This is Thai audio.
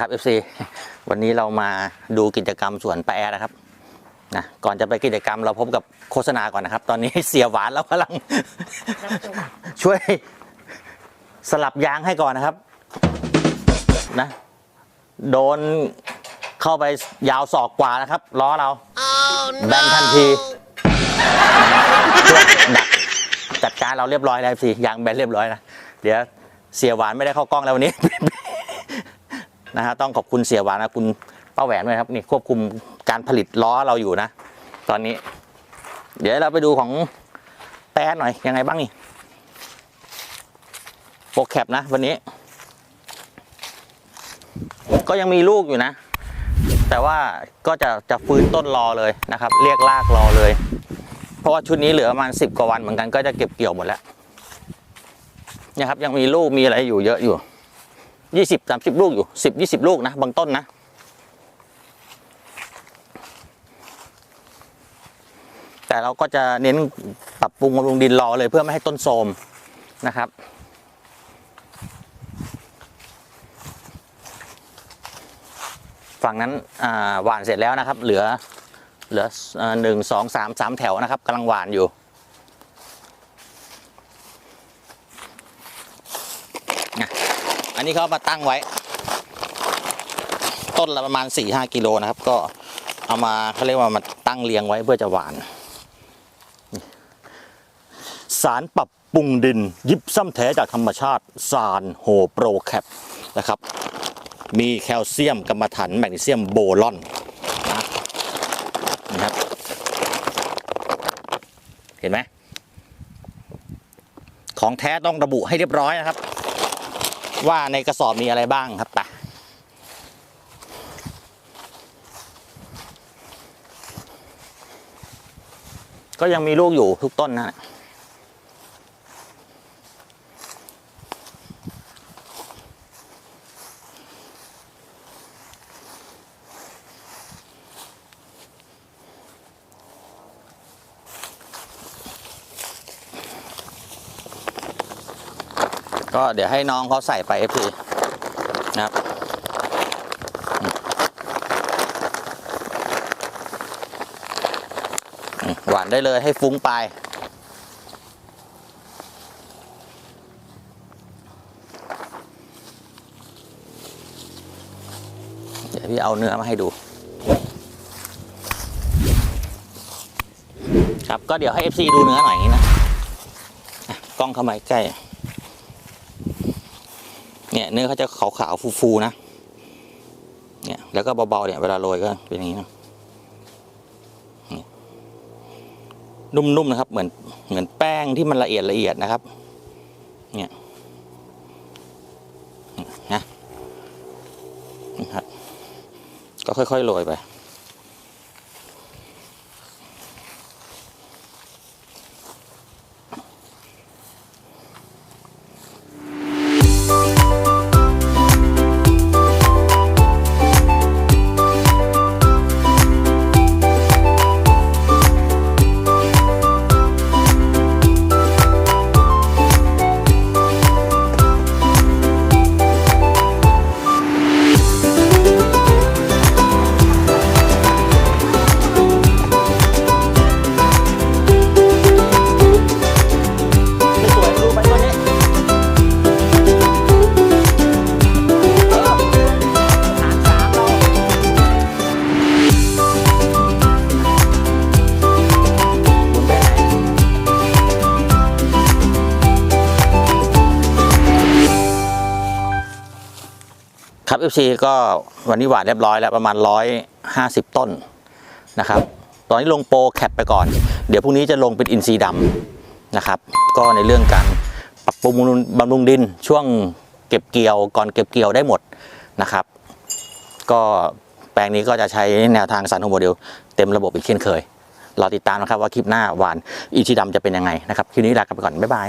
ครับ FC วันนี้เรามาดูกิจกรรมสวนปลาแอร์นะครับนะก่อนจะไปกิจกรรมเราพบกับโฆษณาก่อนนะครับ ตอนนี้เสียหวานเรากำลัง ช่วยสลับยางให้ก่อนนะครับนะโดนเข้าไปยาวศอกกว่านะครับล้อเรา แบนทันทีช่วยดักจัดการเราเรียบร้อยแล้วสิยางแบนเรียบร้อยนะเดี๋ยวเสียหวานไม่ได้เข้ากล้องแล้ววันนี้ นะฮะต้องขอบคุณเสียหวานนะคุณป้าแหวนด้วยครับนี่ควบคุมการผลิตล้อเราอยู่นะ ตอนนี้ เดี๋ยวเราไปดูของแป้หน่อยยังไงบ้างนี่โปรแคปนะวันนี้ ก็ยังมีลูกอยู่นะ แต่ว่าก็จะจะฟื้นต้นรอเลยนะครับ เรียกลากรอเลย เพราะว่าชุดนี้เหลือประมาณสิบกว่าวันเหมือนกันก็จะเก็บเกี่ยวหมดแล้วเนี่ยครับยังมีลูกมีอะไรอยู่เยอะอยู่ ยี่สิบสามสิบลูกอยู่สิบยี่สิบลูกนะบางต้นนะ แต่เราก็จะเน้นปรับปรุงบำรุงดินรอเลยเพื่อไม่ให้ต้นโทรมนะครับฝั่งนั้นหวานเสร็จแล้วนะครับ เหลือเหลือเอ่อหนึ่งสองสามสามแถวนะครับกำลังหวานอยู่ นะ อันนี้เขามาตั้งไว้ ต้นละประมาณ4ี่ห้ากิโลนะครับ ก็เอามาเขาเรียกว่ามาตั้งเรียงไว้เพื่อจะหวาน สารปรับปรุงดิน ยิบซ้ำแท้จากธรรมชาติซานโฮโปรแคปนะครับ มีแคลเซียมกรรมฐานแมกนีเซียมโบรอนนะครับ เห็นไหมของแท้ต้องระบุให้เรียบร้อยนะครับ ว่าในกระสอบมีอะไรบ้างครับปะก็ยังมีลูกอยู่ทุกต้นนะ ก็เดี๋ยวให้น้องเขาใส่ไปพีนะครับหวานได้เลยให้ฟุ้งไป เดี๋ยวพี่เอาเนื้อมาให้ดู ครับก็เดี๋ยวให้ FC ดูเนื้อหน่อยนี้นะอะกล้องเข้ามาใกล้ เนี่ยเนื้อเขาจะขาวๆฟูๆนะ เนี่ยแล้วก็เบาๆเนี่ยเวลาโรยก็เป็นอย่างนี้นะนุ่มๆนะครับ เหมือนเหมือนแป้งที่มันละเอียดละเอียดนะครับ เนี่ยนะนะครับก็ค่อยๆโรยไป ครับ FC ก็วันนี้หวานเรียบร้อยแล้วประมาณ 150 ต้นนะครับ ตอนนี้ลงโปรแคปไปก่อน เดี๋ยวพรุ่งนี้จะลงเป็นอินทรีย์ดำนะครับ ก็ในเรื่องการปรับปรุงบำรุงดินช่วงเก็บเกี่ยวก่อนเก็บเกี่ยวได้หมดนะครับ ก็แปลงนี้ก็จะใช้แนวทางสารโฮโมเดลเต็มระบบอีกเช่นเคยรอติดตามนะครับว่าคลิปหน้าหวานอีชีดำจะเป็นยังไงนะครับ คลิปนี้ลากันไปก่อน บ๊ายบาย